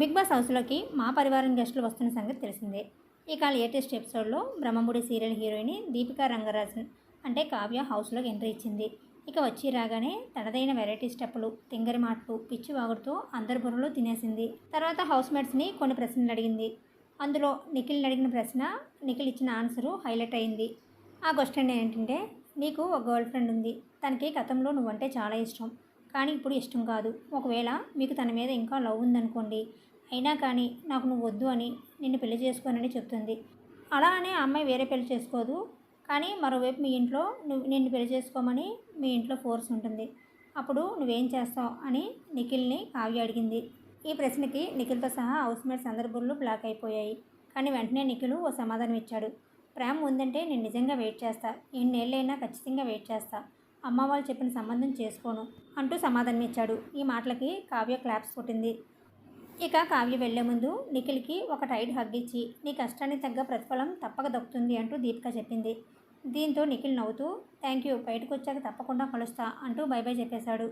Big boss హౌస్లోకి మా పరివారం గెస్టులు వస్తున్న సంగతి తెలిసిందే. ఇక లేటెస్ట్ ఎపిసోడ్లో బ్రహ్మముడి సీరియల్ హీరోయిన్ దీపికా రంగరాజన్ అంటే కావ్య హౌస్లోకి ఎంట్రీ ఇచ్చింది. ఇక వచ్చి రాగానే తనదైన వెరైటీ స్టెప్పులు తింగరి మాటలు పిచ్చి వాగుడుతో అందరి బుర్రలు తినేసింది. తర్వాత హౌస్ మేట్స్ని కొన్ని ప్రశ్నలు అడిగింది. అందులో నిఖిల్ని అడిగిన ప్రశ్న నిఖిల్ ఇచ్చిన ఆన్సరు హైలైట్ అయింది. ఆ క్వశ్చన్ ఏంటంటే నీకు ఒక గర్ల్ ఫ్రెండ్ ఉంది. తనకి గతంలో నువ్వంటే చాలా ఇష్టం. కానీ ఇప్పుడు ఇష్టం కాదు. ఒకవేళ మీకు తన మీద ఇంకా లవ్ ఉందనుకోండి అయినా కానీ నాకు నువ్వు వద్దు అని నిన్ను పెళ్ళి చేసుకోనని చెప్తుంది. అలా అని ఆ అమ్మాయి వేరే పెళ్ళి చేసుకోదు. కానీ మరోవైపు మీ ఇంట్లో నువ్వు నిన్ను పెళ్ళి చేసుకోమని మీ ఇంట్లో ఫోర్స్ ఉంటుంది. అప్పుడు నువ్వేం చేస్తావు అని నిఖిల్ని కావ్య అడిగింది. ఈ ప్రశ్నకి నిఖిల్తో సహా హౌస్ మేట్స్ అందరి బుర్రలు బ్లాక్ అయిపోయాయి. కానీ వెంటనే నిఖిల్ ఓ సమాధానం ఇచ్చాడు ప్రేమ ఉందంటే నేను నిజంగా వెయిట్ చేస్తా. ఎన్నేళ్ళైనా ఖచ్చితంగా వెయిట్ చేస్తా. అమ్మ వాళ్ళు చెప్పిన సంబంధం చేసుకోను అంటూ సమాధానం ఇచ్చాడు. ఈ మాటలకి కావ్య క్లాప్స్ కొట్టింది. ఇక కావ్య వెళ్ళే ముందు నిఖిల్కి ఒక టైట్ హగ్ ఇచ్చి నీ కష్టానికి తగ్గ ప్రతిఫలం తప్పక దక్కుతుంది అంటూ దీపిక చెప్పింది. దీంతో నిఖిల్ నవ్వుతూ థ్యాంక్ యూ బయటకు వచ్చాక తప్పకుండా కలుస్తా అంటూ బై బై చెప్పేశాడు.